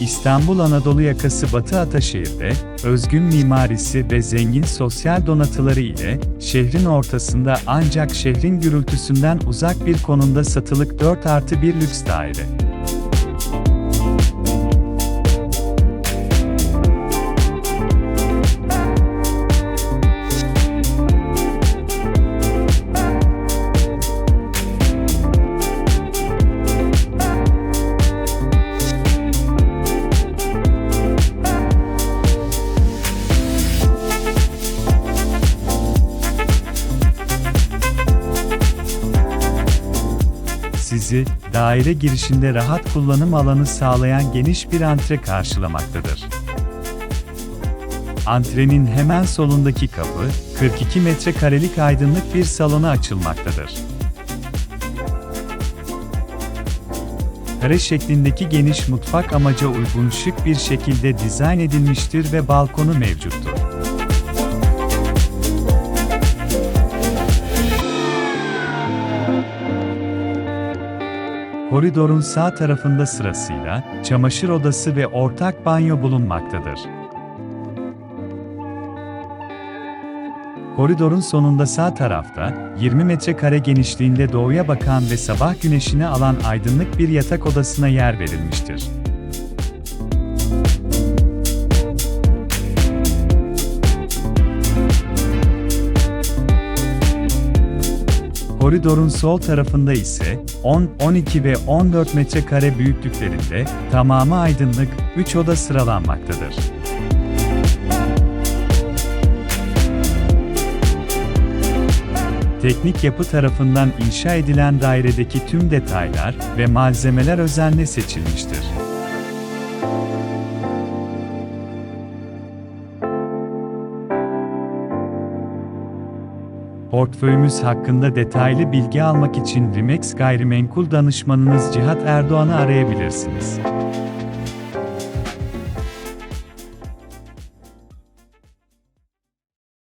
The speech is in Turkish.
İstanbul Anadolu yakası Batı Ataşehir'de, özgün mimarisi ve zengin sosyal donatıları ile, şehrin ortasında ancak şehrin gürültüsünden uzak bir konumda satılık 4 artı 1 lüks daire. Sizi, daire girişinde rahat kullanım alanı sağlayan geniş bir antre karşılamaktadır. Antrenin hemen solundaki kapı, 42 metrekarelik aydınlık bir salona açılmaktadır. Kare şeklindeki geniş mutfak amaca uygun şık bir şekilde dizayn edilmiştir ve balkonu mevcuttur. Koridorun sağ tarafında sırasıyla çamaşır odası ve ortak banyo bulunmaktadır. Koridorun sonunda sağ tarafta 20 metrekare genişliğinde doğuya bakan ve sabah güneşini alan aydınlık bir yatak odasına yer verilmiştir. Koridorun sol tarafında ise 10, 12 ve 14 metrekare büyüklüklerinde tamamı aydınlık 3 oda sıralanmaktadır. Teknik yapı tarafından inşa edilen dairedeki tüm detaylar ve malzemeler özenle seçilmiştir. Portföyümüz hakkında detaylı bilgi almak için Rimex Gayrimenkul danışmanınız Cihat Erdoğan'ı arayabilirsiniz.